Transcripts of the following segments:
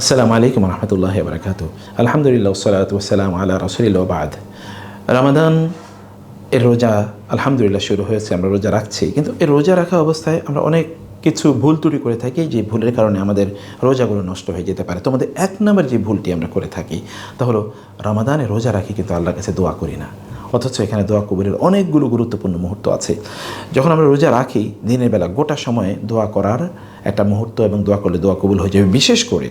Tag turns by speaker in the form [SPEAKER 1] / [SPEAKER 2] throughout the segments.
[SPEAKER 1] আসসালামু আলাইকুম রহমতুল্লাহ বারকাত আলহামদুলিল্লাহ সালাত ওসালাম আল্লাহ রসুলিল্লা বাদ। রামাদান, এর রোজা আলহামদুলিল্লাহ শুরু হয়েছে, আমরা রোজা রাখছি। কিন্তু এই রোজা রাখা অবস্থায় আমরা অনেক কিছু ভুল ত্রুটি করে থাকি, যে ভুলের কারণে আমাদের রোজাগুলো নষ্ট হয়ে যেতে পারে। তোমাদের এক নম্বর যে ভুলটি আমরা করে থাকি, তা হলো রামাদানে রোজা রাখি কিন্তু আল্লাহর কাছে দোয়া করি না। অথচ এখানে দোয়া কবুলের অনেকগুলো গুরুত্বপূর্ণ মুহূর্ত আছে। যখন আমরা রোজা রাখি, দিনের বেলা গোটা সময়ে দোয়া করার একটা মুহূর্ত এবং দোয়া করলে দোয়া কবুল হয়ে যাবে। বিশেষ করে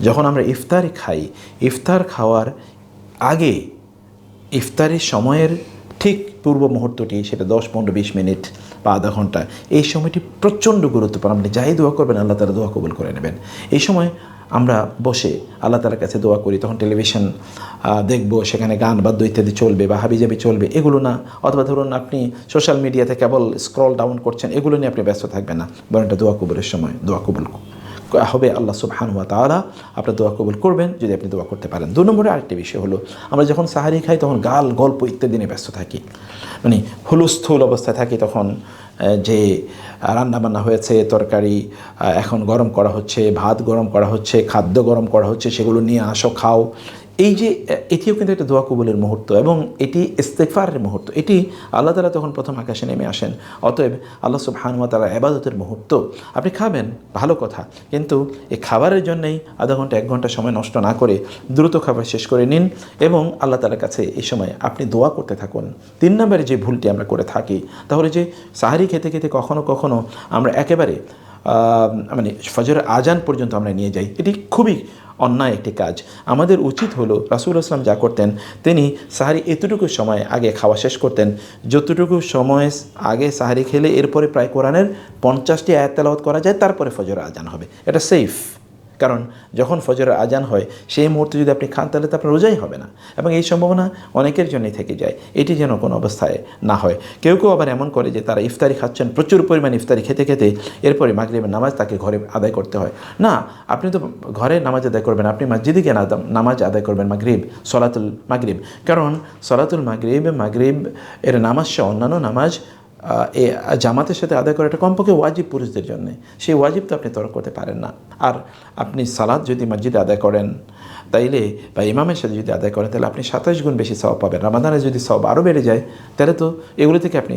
[SPEAKER 1] যখন আমরা ইফতার খাই, ইফতার খাওয়ার আগে ইফতারের সময়ের ঠিক পূর্ব মুহূর্তটি, সেটা দশ, পনেরো, বিশ মিনিট বা আধা ঘণ্টা। এই সময়টি প্রচণ্ড গুরুত্বপূর্ণ। আপনি যাই দোয়া করবেন, আল্লাহ তালা দোয়া কবুল করে নেবেন। এই সময় আমরা বসে আল্লাহ তালার কাছে দোয়া করি, তখন টেলিভিশন দেখব, সেখানে গান বাদ্য ইত্যাদি চলবে বা হাবিজাবি চলবে, এগুলো না। অথবা ধরুন আপনি সোশ্যাল মিডিয়াতে কেবল স্ক্রল ডাউন করছেন, এগুলো নিয়ে আপনি ব্যস্ত থাকবেন না। বরং এটা দোয়া কবুলের সময়, দোয়া কবুল হবে আল্লাহ সুবহান হুয়া তালা আপনার দোয়া কবুল করবেন, যদি আপনি দোয়া করতে পারেন। দু নম্বরে আরেকটি বিষয় হলো, আমরা যখন সাহারি খাই, তখন গাল, গল্প ইত্যাদি নিয়ে ব্যস্ত থাকি। মানে হুলস্থুল অবস্থায় থাকি তখন যে রান্নাবান্না হয়েছে, তরকারি এখন গরম করা হচ্ছে, ভাত গরম করা হচ্ছে, খাদ্য গরম করা হচ্ছে, সেগুলো নিয়ে আসো, খাও। এই যে এটিও কিন্তু একটা দোয়া কবুলের মুহূর্ত এবং এটি ইস্তেফারের মুহূর্ত। এটি আল্লাহ তালা তখন প্রথম আকাশে নেমে আসেন। অতএব আল্লাহ সব হানুমা তালা এবাদতের মুহূর্ত। আপনি খাবেন, ভালো কথা। কিন্তু এই খাবারের জন্যেই আধা ঘণ্টা, এক ঘণ্টা সময় নষ্ট না করে দ্রুত খাবার শেষ করে নিন এবং আল্লাহ তালার কাছে এই সময় আপনি দোয়া করতে থাকুন। তিন নম্বরে যে ভুলটি আমরা করে থাকি, তাহলে যে সাহারি খেতে খেতে কখনো কখনো আমরা একেবারে মানে ফজরের আজান পর্যন্ত আমরা নিয়ে যাই। এটি খুবই অন্যায় একটি কাজ। আমাদের উচিত হলো রাসুল আসলাম যা করতেন, তিনি সাহারি এতটুকু সময় আগে খাওয়া শেষ করতেন, যতটুকু সময় আগে সাহারি খেলে এরপরে প্রায় কোরআনের পঞ্চাশটি আয়াত করা যায়, তারপরে ফজর আজান হবে। এটা সেফ কারণ যখন ফজরের আজান হয়, সেই মুহূর্তে যদি আপনি খান, তাহলে তো আপনার রোজাই হবে না। এবং এই সম্ভাবনা অনেকের জন্যই থেকে যায়। এটি যেন কোনো অবস্থায় না হয়। কেউ কেউ আবার এমন করে যে, তারা ইফতারি খাচ্ছেন, প্রচুর পরিমাণ ইফতারি খেতে খেতে এরপরে মাগরিবের নামাজ তাকে ঘরে আদায় করতে হয়। না, আপনি তো ঘরে নামাজ আদায় করবেন, আপনি মসজিদে গিয়ে নামাজ আদায় করবেন, মাগরিব, সলাতুল মাগরিব। কারণ সলাতুল মাগরিব মাগরিব এর নামাজ সহ অন্যান্য নামাজ জামাতের সাথে আদায় করা এটা কমপক্ষে ওয়াজিব পুরুষদের জন্য। সেই ওয়াজিব তো আপনি তরক করতে পারেন না। আর আপনি সালাদ যদি মসজিদে আদায় করেন, তাইলে বা ইমামের সাথে যদি আদায় করেন তাহলে আপনি সাতাশ গুণ বেশি সব পাবেন। রামাদানে যদি সব আরও বেড়ে যায় তাহলে তো এগুলো থেকে আপনি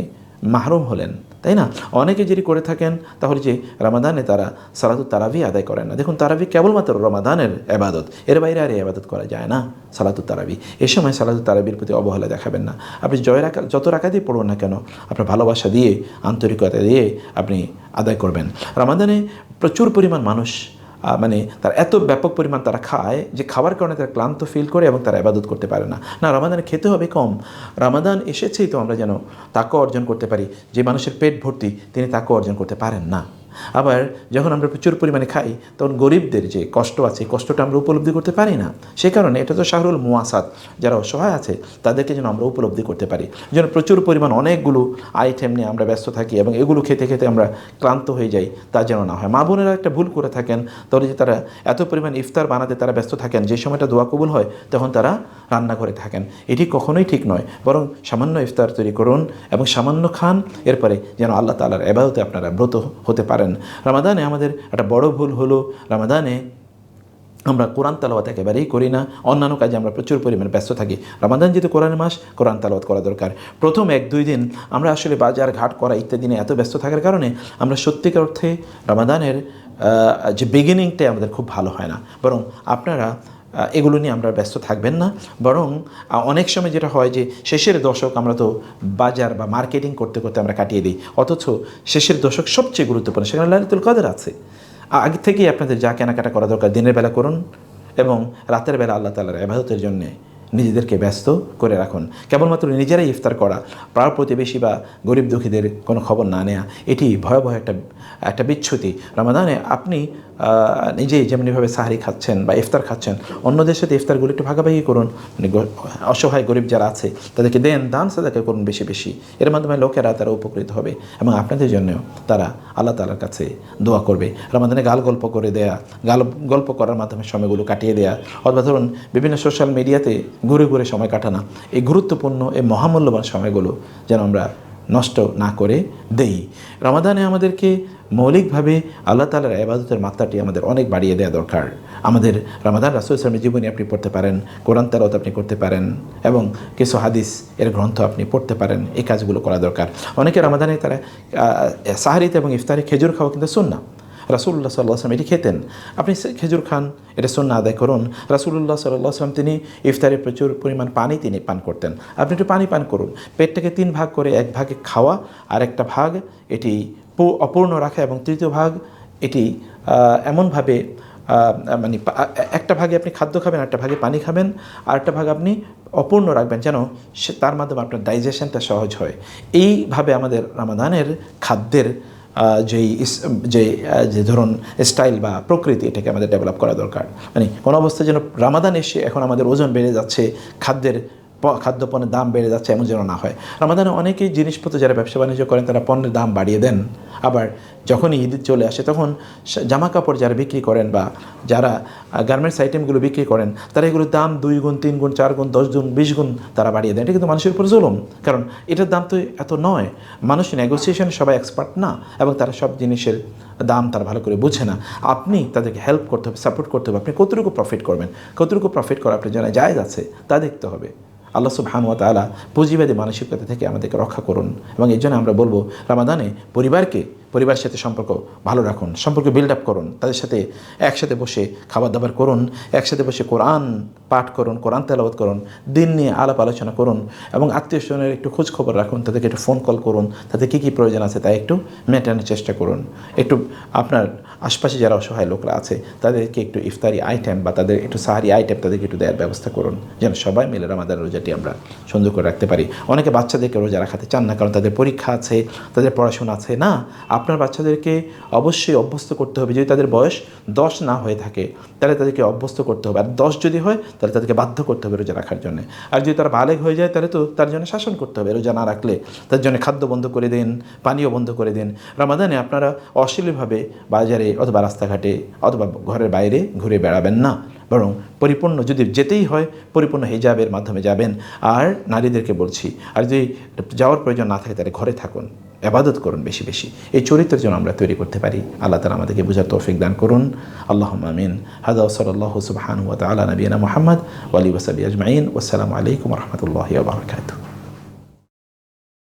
[SPEAKER 1] মাহরুম হলেন। তাই না? অনেকে যদি করে থাকেন, তাহলে যে রামাদানে তারা সালাতুল তারাবি আদায় করেন না। দেখুন, তারাবি কেবলমাত্র রমাদানের এবাদত। এর বাইরে আর আবাদত করা যায় না সালাতুল তারাবি। এ সময় সালাতুল তারাবির প্রতি অবহেলা দেখাবেন না। আপনি জয় রাখা, যত রাখাতেই পড়ুন না কেন, আপনার ভালোবাসা দিয়ে, আন্তরিকতা দিয়ে আপনি আদায় করবেন। রামাদানে প্রচুর পরিমাণ মানুষ মানে তার এত ব্যাপক পরিমাণ তারা খায় যে খাওয়ার কারণে তারা ক্লান্ত ফিল করে এবং তারা আবাদত করতে পারে না। না, রামাদানে খেতে হবে কম। রামাদান এসেছেই তো আমরা যেন তাকে অর্জন করতে পারি। যে মানুষের পেট ভর্তি, তিনি তাকে অর্জন করতে পারেন না। আবার যখন আমরা প্রচুর পরিমাণে খাই, তখন গরিবদের যে কষ্ট আছে কষ্টটা আমরা উপলব্ধি করতে পারি না। সে কারণে এটা তো শাহরুল মুয়াসাদ যারা অসহায় আছে, তাদেরকে যেন আমরা উপলব্ধি করতে পারি। যেন প্রচুর পরিমাণ অনেকগুলো আইটেম নিয়ে আমরা ব্যস্ত থাকি এবং এগুলো খেতে খেতে আমরা ক্লান্ত হয়ে যাই, তা যেন না হয়। মা বোনেরা একটা ভুল করে থাকেন তাহলে যে তারা এত পরিমাণ ইফতার বানাতে তারা ব্যস্ত থাকেন, যে সময়টা দোয়া কবুল হয়, তখন তারা রান্না করে থাকেন। এটি কখনোই ঠিক নয়, বরং সামান্য ইফতার তৈরি করুন এবং সামান্য খান, এরপরে যেন আল্লাহ তালার এবাদতে আপনারা ব্রত হতে পারেন। রামাদানে আমাদের একটা বড় ভুল হলো, রামাদানে আমরা কোরআন তালাওয়াত একেবারেই করি না, অন্যান্য কাজে আমরা প্রচুর পরিমাণে ব্যস্ত থাকি। রামাদান যেহেতু কোরআন মাস, কোরআন তালাওয়াত করা দরকার। প্রথম এক, দুই দিন আমরা আসলে বাজার ঘাট করা ইত্যাদি নিয়ে এত ব্যস্ত থাকার কারণে আমরা সত্যিকার অর্থে রামাদানের যে বিগিনিংটাই আমাদের খুব ভালো হয় না। বরং আপনারা এগুলো নিয়ে আমরা ব্যস্ত থাকবেন না। বরং অনেক সময় যেটা হয় যে, শেষের দশক আমরা তো বাজার বা মার্কেটিং করতে করতে আমরা কাটিয়ে দিই। অথচ শেষের দশক সবচেয়ে গুরুত্বপূর্ণ, সেখানে লালিতুল কদর আছে। আগে থেকেই আপনাদের যা কেনাকাটা করা দরকার, দিনের বেলা করুন এবং রাতের বেলা আল্লাহ তালার আবাদতের জন্যে নিজেদেরকে ব্যস্ত করে রাখুন। কেবলমাত্র নিজেরাই ইফতার করা পাড়া প্রতিবেশী বা গরিব দুঃখীদের কোনো খবর না নেওয়া এটি ভয়াবহ একটা একটা বিচ্ছুতি। রমাদানে আপনি নিজেই যেমনিভাবে সাহারি খাচ্ছেন বা ইফতার খাচ্ছেন অন্যদের সাথে ইফতারগুলো একটু ভাগাভাগি করুন। মানে অসহায় গরিব যারা আছে, তাদেরকে দেন, দান, সাদাকে করুন বেশি বেশি। এর মাধ্যমে লোকেরা তারা উপকৃত হবে এবং আপনাদের জন্যও তারা আল্লাহ তালার কাছে দোয়া করবে। রমাদানে গাল গল্প করে দেয়া, গাল, গল্প করার মাধ্যমে সময়গুলো কাটিয়ে দেয়া। অথবা ধরুন, বিভিন্ন সোশ্যাল মিডিয়াতে ঘুরে ঘুরে সময় কাটানো। এই গুরুত্বপূর্ণ, এই মহামূল্যবান সময়গুলো যেন আমরা নষ্ট না করে দেই। রমাদানে আমাদেরকে মৌলিকভাবে আল্লাহ তালার আবাদতের মাত্রাটি আমাদের অনেক বাড়িয়ে দেওয়া দরকার। আমাদের রমাদান রাসুল ইসলামের জীবনী আপনি পড়তে পারেন, কোরআন তালাত আপনি করতে পারেন এবং কিছু হাদিস এর গ্রন্থ আপনি পড়তে পারেন, এই কাজগুলো করা দরকার। অনেকে রমাদানে তারা সাহারিতে এবং ইফতারে খেজুর খাওয়া কিন্তু শুন না রাসুল্লাহ সাল্লাহ আসলাম এটি খেতেন। আপনি খেজুর খান, এটা সন্না আদায় করুন। রাসুল্লাহ সাল্লাহ আসলাম তিনি ইফতারে প্রচুর পরিমাণ পানি তিনি পান করতেন। আপনি একটু পানি পান করুন। পেটটাকে তিন ভাগ করে এক ভাগে খাওয়া, আর একটা ভাগ এটি অপূর্ণ রাখা এবং তৃতীয় ভাগ এটি এমনভাবে মানে একটা ভাগে আপনি খাদ্য খাবেন একটা ভাগে পানি খাবেন, আর একটা ভাগ আপনি অপূর্ণ রাখবেন। যেন তার মাধ্যমে আপনার ডাইজেশনটা সহজ হয়। এইভাবে আমাদের রামাদানের খাদ্যের যেই যে যে ধরুন স্টাইল বা প্রকৃতি এটাকে আমাদের ডেভেলপ করা দরকার। মানে কোনো অবস্থায় যেন রামাদান এসে এখন আমাদের ওজন বেড়ে যাচ্ছে, খাদ্যের খাদ্যপণ্যের দাম বেড়ে যাচ্ছে এমন যেন না হয়। রামাদানে অনেকেই জিনিসপত্র যারা ব্যবসা বাণিজ্য করেন, তারা পণ্যের দাম বাড়িয়ে দেন। আবার যখনই ঈদ চলে আসে, তখন জামা কাপড় যারা বিক্রি করেন বা যারা গার্মেন্টস আইটেমগুলো বিক্রি করেন, তারা এগুলোর দাম দুই গুণ, তিন গুণ, চার গুণ, দশ গুণ, বিশ গুণ তারা বাড়িয়ে দেন। এটা কিন্তু মানুষের উপর জুলুম। কারণ এটার দাম তো এত নয়। মানুষ নেগোসিয়েশনে সবাই এক্সপার্ট না এবং তারা সব জিনিসের দাম তারা ভালো করে বুঝে না। আপনি তাদেরকে হেল্প করতে হবে সাপোর্ট করতে হবে। আপনি কতটুকু প্রফিট করবেন? কতটুকু প্রফিট করা আপনার জন্য জায়জ আছে, তা দেখতে হবে। আল্লাহ সুবহান ওয়া তাআলা পুঁজিবাদী মানসিকতা থেকে আমাদেরকে রক্ষা করুন এবং এই জন্য আমরা বলব, রামাদানে পরিবারকে, পরিবারের সাথে সম্পর্ক ভালো রাখুন, সম্পর্ক বিল্ড আপ করুন, তাদের সাথে একসাথে বসে খাবার দাবার করুন, একসাথে বসে কোরআন পাঠ করুন, কোরআন তেলাওয়াত করুন, দিন নিয়ে আলাপ আলোচনা করুন এবং আত্মীয় স্বজনের একটু খোঁজ খবর রাখুন, তাদেরকে একটু ফোন কল করুন তাদের কী কী প্রয়োজন আছে তাই একটু মেটানোর চেষ্টা করুন। একটু আপনার আশপাশে যারা অসহায় লোকরা আছে, তাদেরকে একটু ইফতারি আইটেম বা তাদের একটু সাহারি আইটেম তাদেরকে একটু দেওয়ার ব্যবস্থা করুন, যেন সবাই মিলে আমাদের রোজাটি আমরা সুন্দর করে রাখতে পারি। অনেকে বাচ্চাদেরকে রোজা রাখাতে চান না, কারণ তাদের পরীক্ষা আছে, তাদের পড়াশোনা আছে, না? আপনার বাচ্চাদেরকে অবশ্যই অভ্যস্ত করতে হবে। যদি তাদের বয়স দশ না হয়ে থাকে, তাহলে তাদেরকে অভ্যস্ত করতে হবে। আর দশ যদি হয়, তাহলে তাদেরকে বাধ্য করতে হবে রোজা রাখার জন্য। আর যদি তারা বালেগ হয়ে যায়, তাহলে তো তার জন্য শাসন করতে হবে। রোজা না রাখলে তার জন্য খাদ্য বন্ধ করে দিন, পানীয় বন্ধ করে দিন। রামাদানে আপনারা অশ্লীলভাবে বাজারে অথবা রাস্তাঘাটে অথবা ঘরের বাইরে ঘুরে বেড়াবেন, না? বরং পরিপূর্ণ, যদি যেতেই হয়, পরিপূর্ণ হিজাবের মাধ্যমে যাবেন। আর নারীদেরকে বলছি, আর যদি যাওয়ার প্রয়োজন না থাকে, তাহলে ঘরে থাকুন, আবাদত করুন বেশি বেশি। এই চরিত্র জন্য আমরা তৈরি করতে পারি। আল্লাহ তালা আমাদেরকে বুঝার তৌফিক দান করুন। আল্লাহ আমিন। হাদা সাল্লাহ সুবাহান ওয়া নবীনা মোহাম্মদ ওয়ালি ওসাবি আজমাইন। ওসালামু আলাইকুম রহমতুল্লাহ বারকাতুহ।